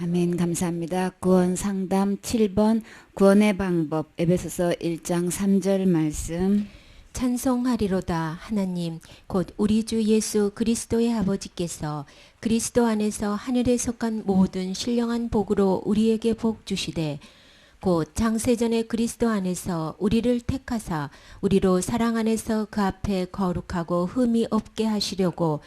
아멘 감사합니다. 구원 상담 7번 구원의 방법 에베소서 1장 3절 말씀 찬송하리로다 하나님 곧 우리 주 예수 그리스도의 아버지께서 그리스도 안에서 하늘에 속한 모든 신령한 복으로 우리에게 복 주시되 곧 장세전에 그리스도 안에서 우리를 택하사 우리로 사랑 안에서 그 앞에 거룩하고 흠이 없게 하시려고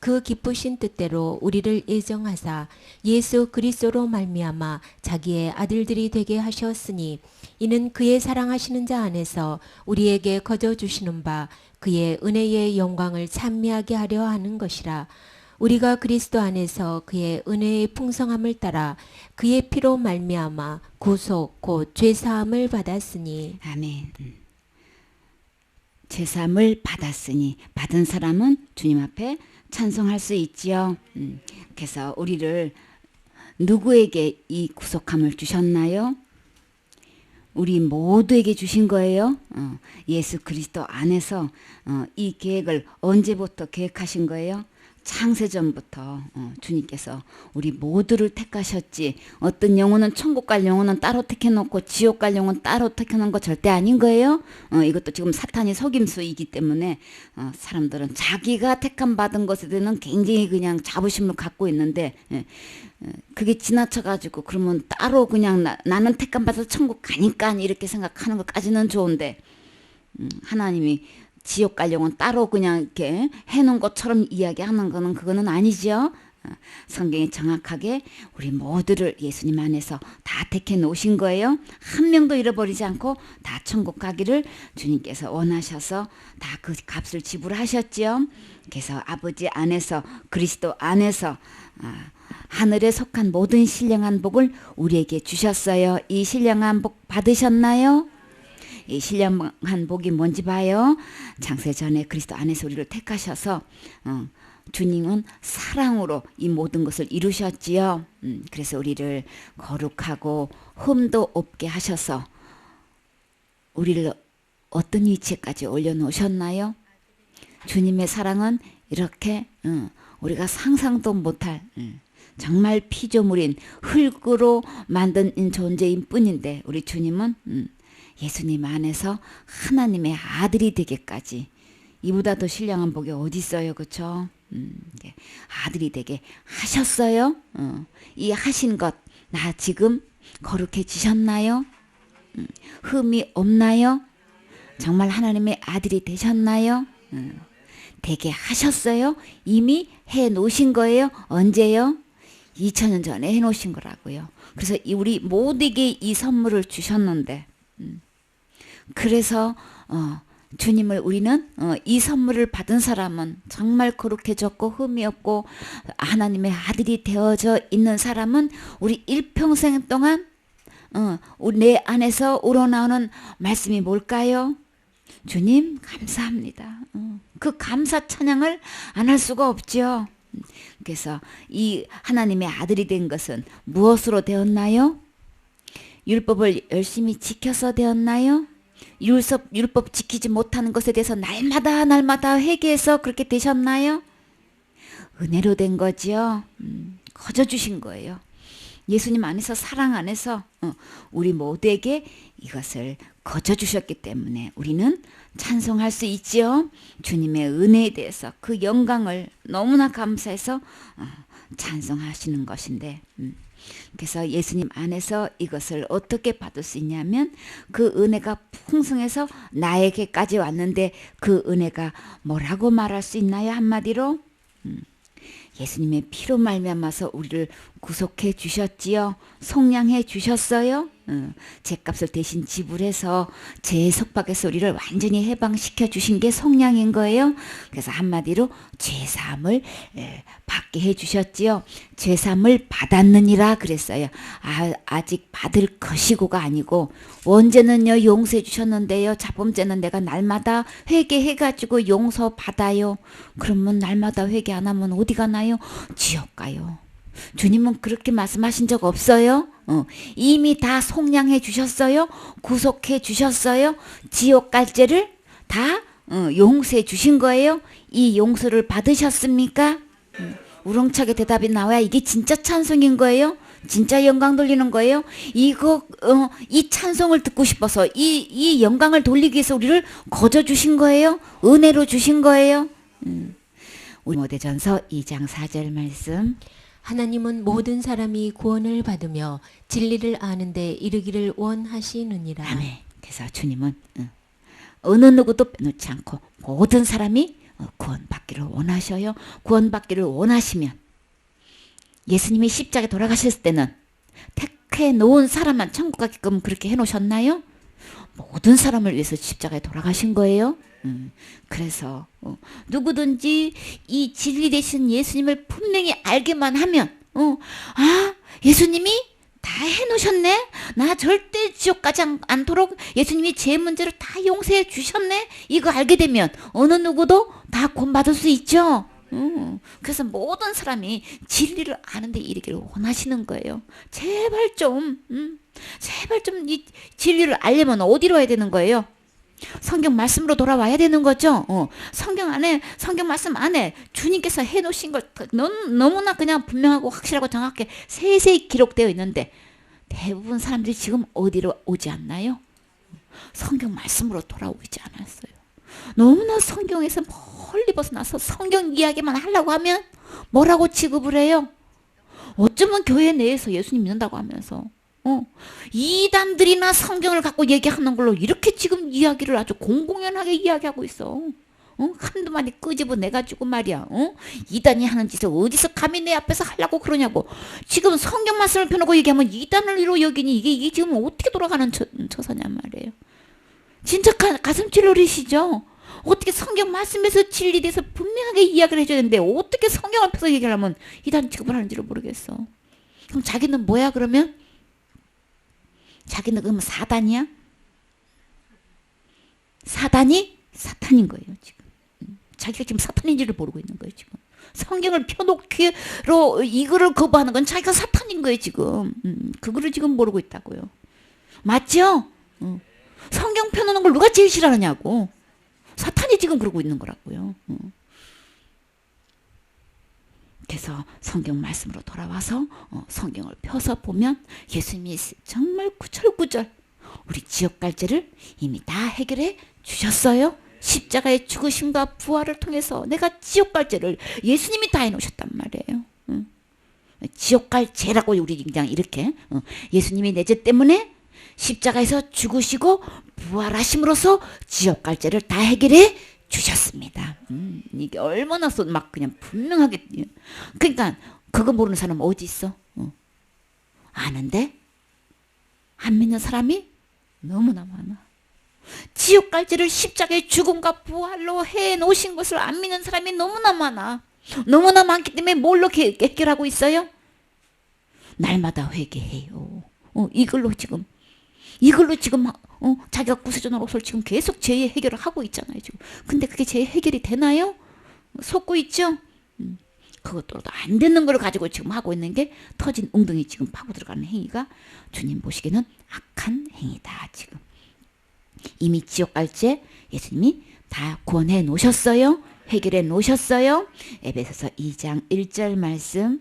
그 기쁘신 뜻대로 우리를 예정하사 예수 그리스도로 말미암아 자기의 아들들이 되게 하셨으니 이는 그의 사랑하시는 자 안에서 우리에게 거저 주시는 바 그의 은혜의 영광을 찬미하게 하려 하는 것이라 우리가 그리스도 안에서 그의 은혜의 풍성함을 따라 그의 피로 말미암아 구속 곧 죄사함을 받았으니 아멘 음. 제삼을 받았으니 받은 사람은 주님 앞에 찬송할 수 있지요. 음, 그래서 우리를 누구에게 이 구속함을 주셨나요? 우리 모두에게 주신 거예요. 어, 예수 그리스도 안에서 어, 이 계획을 언제부터 계획하신 거예요? 창세전부터 어, 주님께서 우리 모두를 택하셨지 어떤 영혼은 천국 갈 영혼은 따로 택해놓고 지옥 갈 영혼 따로 택해놓은 거 절대 아닌 거예요. 어, 이것도 지금 사탄이 속임수이기 때문에 어, 사람들은 자기가 택함 받은 것에 대해서는 굉장히 그냥 자부심을 갖고 있는데 예, 예, 그게 지나쳐가지고 그러면 따로 그냥 나, 나는 택함 받아서 천국 가니까 이렇게 생각하는 것까지는 좋은데 음, 하나님이 지옥 갈 영혼 따로 그냥 이렇게 해놓은 것처럼 이야기하는 거는 그거는 아니죠. 어, 성경이 정확하게 우리 모두를 예수님 안에서 다 택해 놓으신 거예요. 한 명도 잃어버리지 않고 다 천국 가기를 주님께서 원하셔서 다 그 값을 지불하셨지요. 그래서 아버지 안에서 그리스도 안에서 아, 하늘에 속한 모든 신령한 복을 우리에게 주셨어요. 이 신령한 복 받으셨나요? 이 신령한 복이 뭔지 봐요. 장세 전에 그리스도 안에서 우리를 택하셔서 어, 주님은 사랑으로 이 모든 것을 이루셨지요. 음, 그래서 우리를 거룩하고 흠도 없게 하셔서 우리를 어떤 위치에까지 올려놓으셨나요? 주님의 사랑은 이렇게 어, 우리가 상상도 못할 음, 정말 피조물인 흙으로 만든 존재인 뿐인데 우리 주님은 음, 예수님 안에서 하나님의 아들이 되기까지 이보다 더 신령한 복이 어디 있어요, 그렇죠? 음, 아들이 되게 하셨어요. 어, 이 하신 것 나 지금 거룩해지셨나요? 음, 흠이 없나요? 정말 하나님의 아들이 되셨나요? 음, 되게 하셨어요? 이미 해 놓으신 거예요? 언제요? 2000년 전에 해 놓으신 거라고요. 그래서 이 우리 모두에게 이 선물을 주셨는데 음, 그래서 어, 주님을 우리는 어, 이 선물을 받은 사람은 정말 거룩해졌고 흠이 없고 하나님의 아들이 되어져 있는 사람은 우리 일평생 동안 어, 내 안에서 우러나오는 말씀이 뭘까요? 주님 감사합니다. 어, 그 감사 찬양을 안 할 수가 없죠. 그래서 이 하나님의 아들이 된 것은 무엇으로 되었나요? 율법을 열심히 지켜서 되었나요? 율법, 율법 지키지 못하는 것에 대해서 날마다 날마다 회개해서 그렇게 되셨나요? 은혜로 된 거지요. 음, 거저 주신 거예요. 예수님 안에서 사랑 안에서 어, 우리 모두에게 이것을 거저 주셨기 때문에 우리는 찬송할 수 있지요. 주님의 은혜에 대해서 그 영광을 너무나 감사해서 어, 찬송하시는 것인데 음. 그래서 예수님 안에서 이것을 어떻게 받을 수 있냐면 그 은혜가 풍성해서 나에게까지 왔는데 그 은혜가 뭐라고 말할 수 있나요 한마디로 음. 예수님의 피로 말미암아서 우리를 구속해 주셨지요. 속량해 주셨어요. 어, 제값을 대신 지불해서 제 속박에서 우리를 완전히 해방시켜 주신 게 속량인 거예요. 그래서 한마디로 에, 받게 해 주셨지요. 죄사함을 받았느니라 그랬어요. 아, 아직 받을 것이고가 아니고 원죄는요 용서해 주셨는데요. 자범죄는 내가 날마다 회개해 가지고 용서 받아요. 그러면 날마다 회개 안 하면 어디 가나요? 지옥 가요. 주님은 그렇게 말씀하신 적 없어요? 어, 이미 다 속량해 주셨어요? 구속해 주셨어요? 지옥 갈 죄를 다 어, 용서해 주신 거예요? 이 용서를 받으셨습니까? 음, 우렁차게 대답이 나와야 이게 진짜 찬송인 거예요? 진짜 영광 돌리는 거예요. 이거 어, 이 찬송을 듣고 싶어서 이 이 영광을 돌리기 위해서 우리를 거저 주신 거예요. 은혜로 주신 거예요. 음. 우리 모대전서 2장 4절 말씀. 하나님은 모든 사람이 구원을 받으며 진리를 아는데 이르기를 원하시느니라. 아멘. 그래서 주님은 응, 어느 누구도 빼놓지 않고 모든 사람이 어, 구원받기를 원하셔요. 구원받기를 원하시면 예수님이 십자가에 돌아가셨을 때는 택해 놓은 사람만 천국 가게끔 그렇게 해 놓으셨나요? 모든 사람을 위해서 십자가에 돌아가신 거예요. 음, 그래서 어, 누구든지 이 진리 되신 예수님을 분명히 알게만 하면 어, 아 예수님이 다 해놓으셨네. 나 절대 지옥 가지 않, 않도록 예수님이 제 문제를 다 용서해 주셨네. 이거 알게 되면 어느 누구도 다 구원받을 수 있죠. 음, 그래서 모든 사람이 진리를 아는데 이르기를 원하시는 거예요. 제발 좀, 음, 제발 좀 이 진리를 알려면 어디로 와야 되는 거예요? 성경 말씀으로 돌아와야 되는 거죠. 어, 성경 안에 성경 말씀 안에 주님께서 해놓으신 걸 너무, 너무나 그냥 분명하고 확실하고 정확하게 세세히 기록되어 있는데 대부분 사람들이 지금 어디로 오지 않나요? 성경 말씀으로 돌아오지 않았어요. 너무나 성경에서 멀리 벗어나서 성경 이야기만 하려고 하면 뭐라고 취급을 해요? 어쩌면 교회 내에서 예수님 믿는다고 하면서 어, 이단들이나 성경을 갖고 얘기하는 걸로 이렇게 지금 이야기를 아주 공공연하게 이야기하고 있어. 어? 한두 마디 끄집어 내가지고 말이야. 어? 이단이 하는 짓을 어디서 감히 내 앞에서 하려고 그러냐고. 지금 성경 말씀을 펴놓고 얘기하면 이단으로 여기니 이게, 이게 지금 어떻게 돌아가는 처, 처사냔 말이에요. 진짜 가, 가슴 찔러리시죠? 어떻게 성경 말씀에서 진리돼서 분명하게 이야기를 해줘야 되는데 어떻게 성경 앞에서 얘기를 하면 이단 취급을 하는지를 모르겠어. 그럼 자기는 뭐야 그러면? 자기는 그러면 사단이야? 사단이 사탄인 거예요 지금. 음, 자기가 지금 사탄인지를 모르고 있는 거예요 지금. 성경을 펴놓기로 이거를 거부하는 건 자기가 사탄인 거예요 지금. 음, 그거를 지금 모르고 있다고요. 맞죠? 어. 성경 펴놓는 걸 누가 제일 싫어하느냐고. 사탄이 지금 그러고 있는 거라고요. 어. 그래서 성경 말씀으로 돌아와서 어, 성경을 펴서 보면 예수님이 정말 구절구절 우리 지옥 갈죄를 이미 다 해결해 주셨어요. 십자가의 죽으심과 부활을 통해서 내가 지옥 갈죄를 예수님이 다 해놓으셨단 말이에요. 응. 지옥 갈죄라고 우리 그냥 이렇게 어, 예수님이 내 죄 때문에 십자가에서 죽으시고 부활하심으로써 지옥 갈죄를 다 해결해 주셨습니다. 음, 이게 얼마나 소- 막 그냥 분명하게 그러니까 그거 모르는 사람 어디 있어? 어. 아는데 안 믿는 사람이 너무나 많아. 지옥 갈지를 십자가의 죽음과 부활로 해 놓으신 것을 안 믿는 사람이 너무나 많아. 너무나 많기 때문에 뭘로 개- 해결하고 있어요? 날마다 회개해요. 어, 이걸로 지금 이걸로 지금 어, 자기가 구세주 노릇을 지금 계속 죄의 해결을 하고 있잖아요. 지금. 근데 그게 죄의 해결이 되나요? 속고 있죠. 음, 그것도 안 되는 걸 가지고 지금 하고 있는 게 터진 웅덩이 지금 파고 들어가는 행위가 주님 보시기에는 악한 행위다. 지금 이미 지옥 갈죄 예수님이 다 구원해 놓으셨어요. 해결해 놓으셨어요. 에베소서 2장 1절 말씀.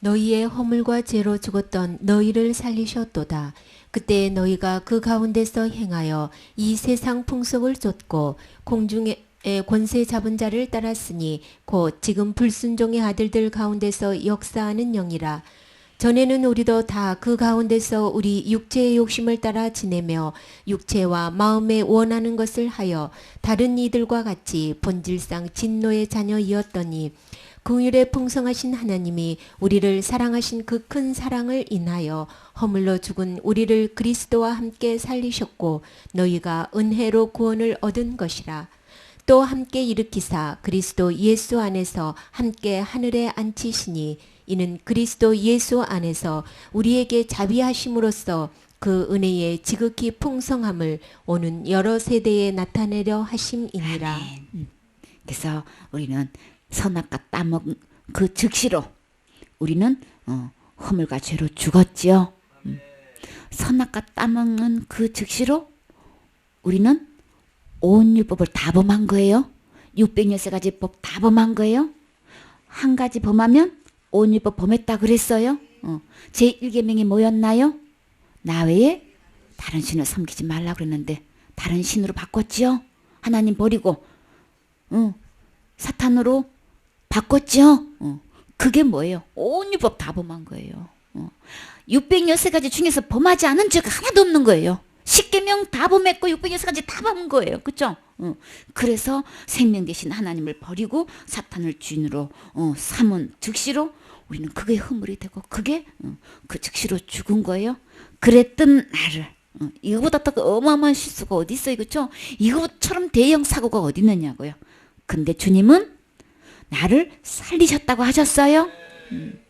너희의 허물과 죄로 죽었던 너희를 살리셨도다. 그때 너희가 그 가운데서 행하여 이 세상 풍속을 쫓고 공중의 권세 잡은 자를 따랐으니 곧 지금 불순종의 아들들 가운데서 역사하는 영이라. 전에는 우리도 다 그 가운데서 우리 육체의 욕심을 따라 지내며 육체와 마음에 원하는 것을 하여 다른 이들과 같이 본질상 진노의 자녀이었더니 긍휼에 풍성하신 하나님이 우리를 사랑하신 그 큰 사랑을 인하여 허물로 죽은 우리를 그리스도와 함께 살리셨고 너희가 은혜로 구원을 얻은 것이라. 또 함께 일으키사 그리스도 예수 안에서 함께 하늘에 앉히시니 이는 그리스도 예수 안에서 우리에게 자비하심으로써 그 은혜의 지극히 풍성함을 오는 여러 세대에 나타내려 하심이니라. 아멘. 음. 그래서 우리는 선악과 따먹은 그 즉시로 우리는 어, 허물과 죄로 죽었지요. 음. 선악과 따먹는 그 즉시로 우리는 온 율법을 다 범한 거예요. 613가지 법 다 범한 거예요. 한 가지 범하면 온 율법 범했다 그랬어요. 어, 제 1계명이 뭐였나요? 나 외에 다른 신을 섬기지 말라 그랬는데 다른 신으로 바꿨지요. 하나님 버리고 어, 사탄으로 바꿨죠. 어, 그게 뭐예요? 온 율법 다 범한 거예요. 어, 606가지 중에서 범하지 않은 죄가 하나도 없는 거예요. 10계명 다 범했고 606가지 다 범한 거예요. 그죠? 어, 그래서 생명 대신 하나님을 버리고 사탄을 주인으로 어, 삼은 즉시로 우리는 그게 허물이 되고 그게 어, 그 즉시로 죽은 거예요. 그랬던 나를 어, 이거보다 더 어마어마한 실수가 어디 있어요, 그렇죠? 이것처럼 대형 사고가 어디 있느냐고요. 근데 주님은 나를 살리셨다고 하셨어요. 음,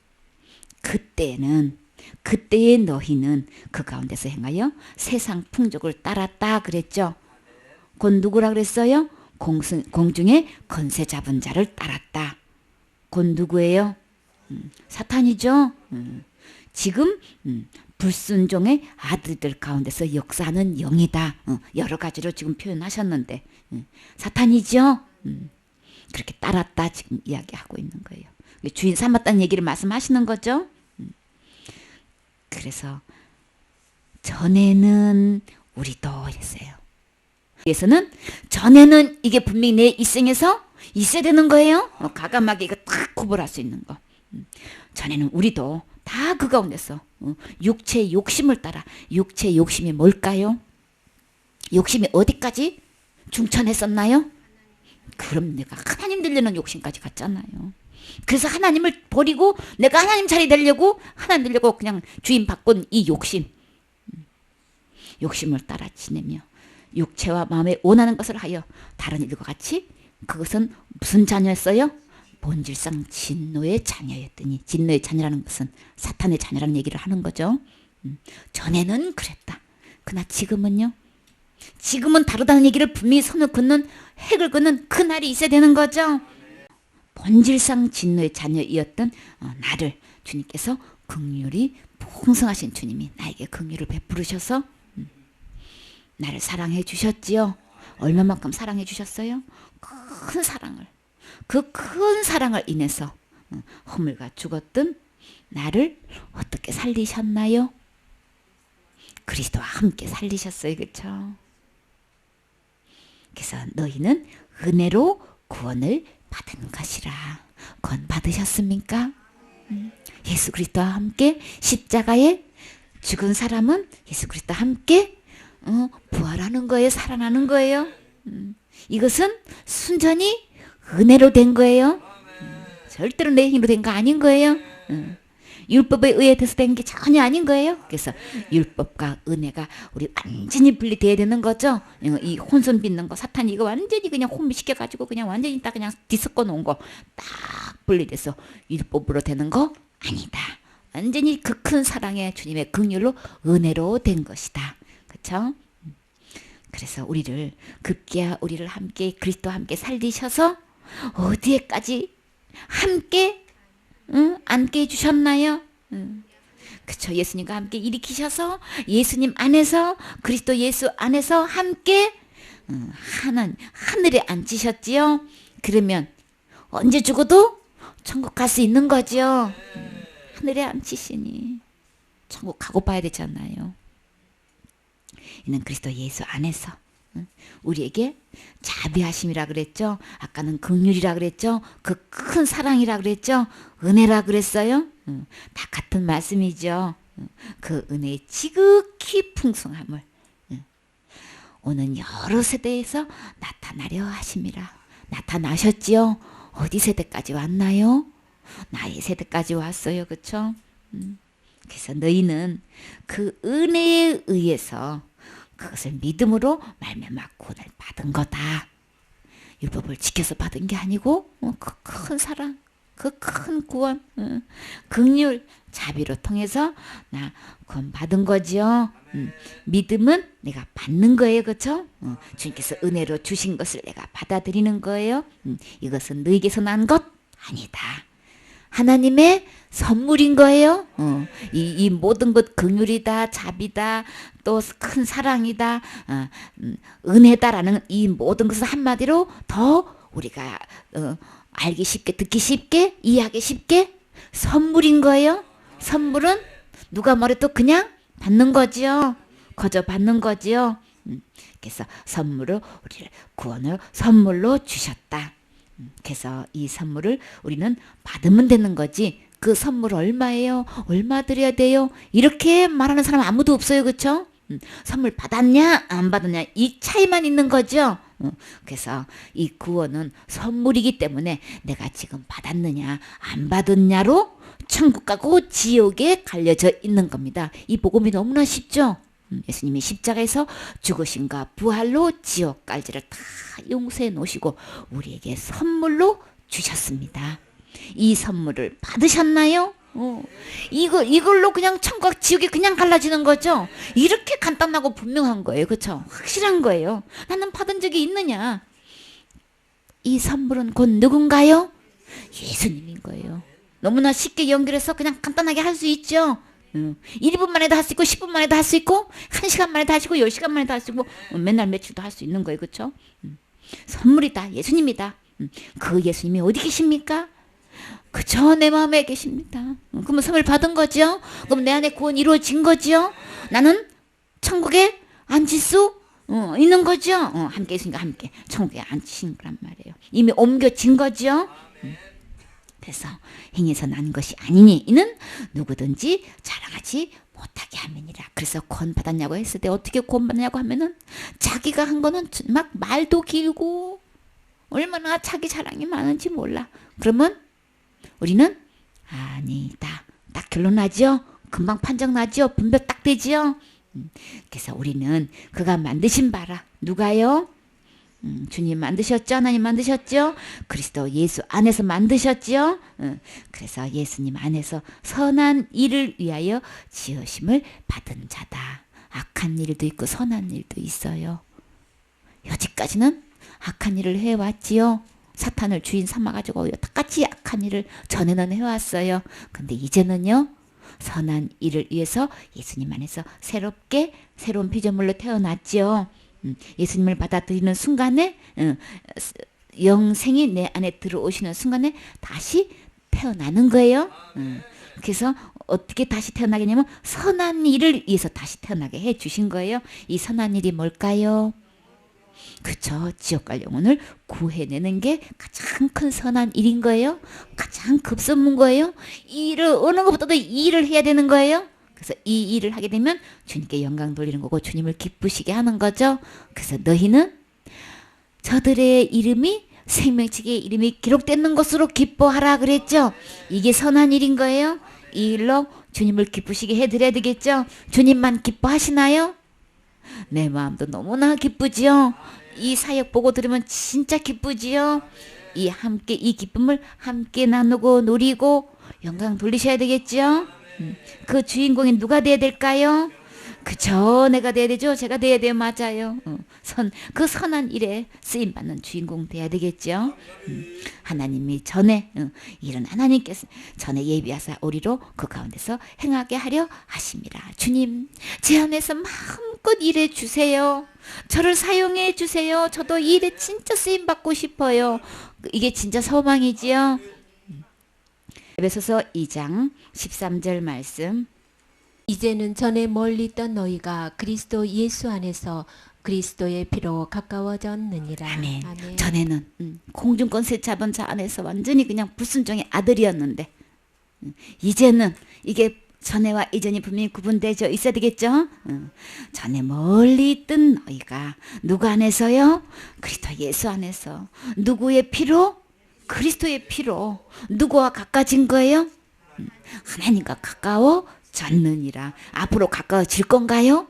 그때는 그때의 너희는 그 가운데서 행하여 세상 풍족을 따랐다 그랬죠. 곧 누구라 그랬어요? 공승, 공중에 건세 잡은 자를 따랐다. 곧 누구예요? 음, 사탄이죠. 음, 지금 음, 불순종의 아들들 가운데서 역사하는 영이다. 어, 여러 가지로 지금 표현하셨는데 음, 사탄이죠. 음, 그렇게 따랐다 지금 이야기하고 있는 거예요. 주인 삼았다는 얘기를 말씀하시는 거죠. 음, 그래서 전에는 우리도 이랬어요. 에서는 전에는 이게 분명히 내 일생에서 있어야 되는 거예요. 어, 가감하게 이거 딱 구분할 수 있는 거. 음, 전에는 우리도 다 그 가운데서 어, 육체의 욕심을 따라 육체의 욕심이 뭘까요? 욕심이 어디까지 중천했었나요? 그럼 내가 하나님 되려는 욕심까지 갔잖아요. 그래서 하나님을 버리고 내가 하나님 자리 되려고 하나님 되려고 그냥 주인 바꾼 이 욕심. 음, 욕심을 따라 지내며 육체와 마음에 원하는 것을 하여 다른 일과 같이 그것은 무슨 자녀였어요? 본질상 진노의 자녀였더니 진노의 자녀라는 것은 사탄의 자녀라는 얘기를 하는 거죠. 음, 전에는 그랬다. 그러나 지금은요. 지금은 다르다는 얘기를 분명히 선을 긋는 핵을 긋는 그 날이 있어야 되는 거죠. 본질상 진노의 자녀이었던 어, 나를 주님께서 긍휼이 풍성하신 주님이 나에게 긍휼을 베푸르셔서 음, 나를 사랑해 주셨지요. 얼마만큼 사랑해 주셨어요? 큰 사랑을. 그 큰 사랑을 인해서 어, 허물과 죽었던 나를 어떻게 살리셨나요? 그리스도와 함께 살리셨어요. 그렇죠? 그래서 너희는 은혜로 구원을 받은 것이라. 구원 받으셨습니까? 음, 예수 그리스도와 함께 십자가에 죽은 사람은 예수 그리스도와 함께 어, 부활하는 거예요. 살아나는 거예요. 음, 이것은 순전히 은혜로 된 거예요. 음, 절대로 내 힘으로 된 거 아닌 거예요. 음, 율법에 의해서 된 게 전혀 아닌 거예요. 그래서 율법과 은혜가 우리 완전히 분리돼야 되는 거죠. 어, 이 혼선 빚는 거 사탄이 이거 완전히 그냥 혼미시켜 가지고 그냥 완전히 딱 그냥 뒤섞어 놓은 거 딱 분리돼서 율법으로 되는 거 아니다. 완전히 그 큰 사랑의 주님의 긍휼로 은혜로 된 것이다. 그렇죠? 그래서 우리를 급기야 우리를 함께 그리스도와 함께 살리셔서 어디에까지 함께 응? 앉게 해주셨나요? 응. 그쵸 예수님과 함께 일으키셔서 예수님 안에서 그리스도 예수 안에서 함께 응, 하는 하늘에 앉히셨지요. 그러면 언제 죽어도 천국 갈 수 있는 거죠. 응, 하늘에 앉히시니 천국 가고 봐야 되잖아요. 이는 그리스도 예수 안에서 응? 우리에게 자비하심이라 그랬죠. 아까는 긍휼이라 그랬죠. 그 큰 사랑이라 그랬죠. 은혜라 그랬어요. 응, 다 같은 말씀이죠. 응, 그 은혜의 지극히 풍성함을 응, 오는 여러 세대에서 나타나려 하심이라. 나타나셨지요. 어디 세대까지 왔나요? 나의 세대까지 왔어요. 그쵸? 음. 그래서 너희는 그 은혜에 의해서 그것을 믿음으로 말미암아 구원을 받은 거다. 율법을 지켜서 받은 게 아니고 어, 그큰 사랑, 그 큰 구원, 어, 긍휼, 자비로 통해서 나 구원 받은 거지요. 음, 믿음은 내가 받는 거예요, 그렇죠? 어, 주님께서 은혜로 주신 것을 내가 받아들이는 거예요. 음, 이것은 너에게서 난 것 아니다. 하나님의 선물인 거예요. 어, 이, 이 모든 것 긍휼이다, 자비다, 또 큰 사랑이다, 어, 음, 은혜다라는 이 모든 것을 한마디로 더 우리가 어, 알기 쉽게, 듣기 쉽게, 이해하기 쉽게 선물인 거예요. 선물은 누가 뭐래도 그냥 받는 거지요. 거저 받는 거지요. 음, 그래서 선물을 우리를 구원을 선물로 주셨다. 음, 그래서 이 선물을 우리는 받으면 되는 거지. 그 선물 얼마예요? 얼마 드려야 돼요? 이렇게 말하는 사람 아무도 없어요. 그쵸? 음, 선물 받았냐? 안 받았냐? 이 차이만 있는 거죠. 어, 그래서 이 구원은 선물이기 때문에 내가 지금 받았느냐, 안 받았냐로 천국 가고 지옥에 갈려져 있는 겁니다. 이 복음이 너무나 쉽죠? 음, 예수님이 십자가에서 죽으신가 부활로 지옥 갈지를 다 용서해 놓으시고 우리에게 선물로 주셨습니다. 이 선물을 받으셨나요? 어, 이거 이걸로 그냥 천국 지옥이 그냥 갈라지는 거죠. 이렇게 간단하고 분명한 거예요, 그렇죠? 확실한 거예요. 나는 받은 적이 있느냐? 이 선물은 곧 누군가요? 예수님인 거예요. 너무나 쉽게 연결해서 그냥 간단하게 할 수 있죠. 음, 1분 만에도 할 수 있고 10분 만에도 할 수 있고 1시간 만에도 하시고 10시간 만에도 할 수 있고 어, 맨날 며칠도 할 수 있는 거예요. 그렇죠? 음, 선물이다. 예수님이다. 음, 그 예수님이 어디 계십니까? 그저 내 마음에 계십니다. 음, 그러면 선물 받은 거죠? 그럼 내 안에 구원 이루어진 거죠? 나는 천국에 앉을 수 어, 있는 거죠? 어, 함께 있으니까 함께 천국에 앉으신 거란 말이에요. 이미 옮겨진 거죠? 음. 그래서 행에서 난 것이 아니니 이는 누구든지 자랑하지 못하게 함이니라. 그래서 권 받았냐고 했을 때 어떻게 권 받냐고 하면은 자기가 한 거는 막 말도 길고 얼마나 자기 자랑이 많은지 몰라. 그러면 우리는 아니다. 딱 결론 나죠? 금방 판정 나죠? 분별 딱 되지요? 음, 그래서 우리는 그가 만드신 바라. 누가요? 음, 주님 만드셨죠? 하나님 만드셨죠? 그리스도 예수 안에서 만드셨죠? 음, 그래서 예수님 안에서 선한 일을 위하여 지으심을 받은 자다. 악한 일도 있고 선한 일도 있어요. 여지까지는 악한 일을 해왔지요. 사탄을 주인 삼아가지고 똑같이 악한 일을 전에는 해왔어요. 근데 이제는요. 선한 일을 위해서 예수님 안에서 새롭게 새로운 피조물로 태어났지요. 음, 예수님을 받아들이는 순간에 음, 스- 영생이 내 안에 들어오시는 순간에 다시 태어나는 거예요. 음, 그래서 어떻게 다시 태어나겠냐면 선한 일을 위해서 다시 태어나게 해 주신 거예요. 이 선한 일이 뭘까요? 그쵸. 지옥 갈 영혼을 구해내는 게 가장 큰 선한 일인 거예요. 가장 급선무인 거예요. 이 일을 어느 것보다도 이 일을 해야 되는 거예요. 그래서 이 일을 하게 되면 주님께 영광 돌리는 거고 주님을 기쁘시게 하는 거죠. 그래서 너희는 저들의 이름이 생명책의 이름이 기록되는 것으로 기뻐하라 그랬죠. 이게 선한 일인 거예요. 이 일로 주님을 기쁘시게 해드려야 되겠죠. 주님만 기뻐하시나요? 내 마음도 너무나 기쁘지요. 이 사역 보고 들으면 진짜 기쁘지요. 이 함께 이 기쁨을 함께 나누고 누리고 영광 돌리셔야 되겠죠. 음, 그 주인공이 누가 돼야 될까요? 그저 내가 돼야 되죠. 제가 돼야 돼요. 맞아요. 어, 선, 그 선한 일에 쓰임 받는 주인공 돼야 되겠죠. 음, 하나님이 전에 어, 이런 하나님께서 전에 예비하사 우리로 그 가운데서 행하게 하려 하심이라. 주님 제 안에서 마음껏 일해 주세요. 저를 사용해 주세요. 저도 이 일에 진짜 쓰임 받고 싶어요. 이게 진짜 소망이지요. 에베소서 2장 13절 말씀. 이제는 전에 멀리 있던 너희가 그리스도 예수 안에서 그리스도의 피로 가까워졌느니라. 아멘. 전에는 음, 공중권세 잡은 자 안에서 완전히 그냥 불순종의 아들이었는데 음, 이제는 이게 전에와 이전이 분명히 구분되져 있어야 되겠죠. 음, 전에 멀리 있던 너희가 누구 안에서요? 그리스도 예수 안에서 누구의 피로? 그리스도의 피로 누구와 가까워진 거예요? 음, 하나님과 가까워 졌느니라. 앞으로 가까워질 건가요?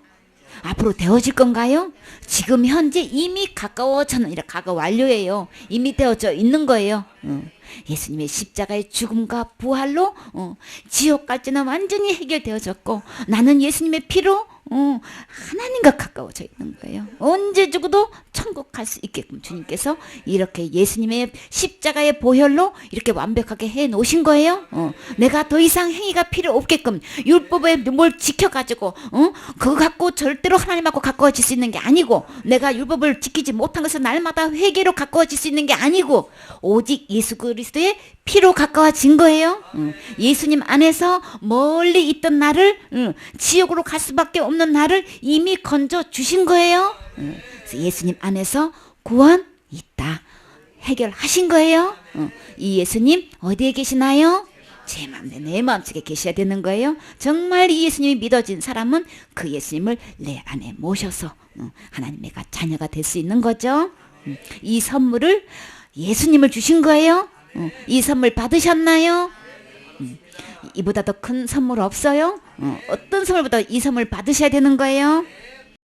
앞으로 되어질 건가요? 지금 현재 이미 가까워졌느니라. 가까 완료예요. 이미 되어져 있는 거예요. 어. 예수님의 십자가의 죽음과 부활로 어, 지옥 갈지는 완전히 해결되어졌고 나는 예수님의 피로 어, 하나님과 가까워져 있는 거예요. 언제 죽어도 천국 갈 수 있게끔 주님께서 이렇게 예수님의 십자가의 보혈로 이렇게 완벽하게 해 놓으신 거예요. 어, 내가 더 이상 행위가 필요 없게끔 율법에 뭘 지켜가지고 어, 그거 갖고 절대로 하나님하고 가까워질 수 있는 게 아니고 내가 율법을 지키지 못한 것은 날마다 회개로 가까워질 수 있는 게 아니고 오직 예수 그리스도의 피로 가까워진 거예요. 음, 예수님 안에서 멀리 있던 나를 음, 지옥으로 갈 수밖에 없는 나를 이미 건져 주신 거예요. 예수님 안에서 구원 있다. 해결하신 거예요. 어, 이 예수님 어디에 계시나요? 제 마음에 내 마음속에 계셔야 되는 거예요. 정말 이 예수님이 믿어진 사람은 그 예수님을 내 안에 모셔서 어, 하나님의 가- 자녀가 될 수 있는 거죠. 음, 이 선물을 예수님을 주신 거예요. 어, 이 선물 받으셨나요? 음, 이보다 더 큰 선물 없어요? 어, 어떤 선물보다 이 선물 받으셔야 되는 거예요?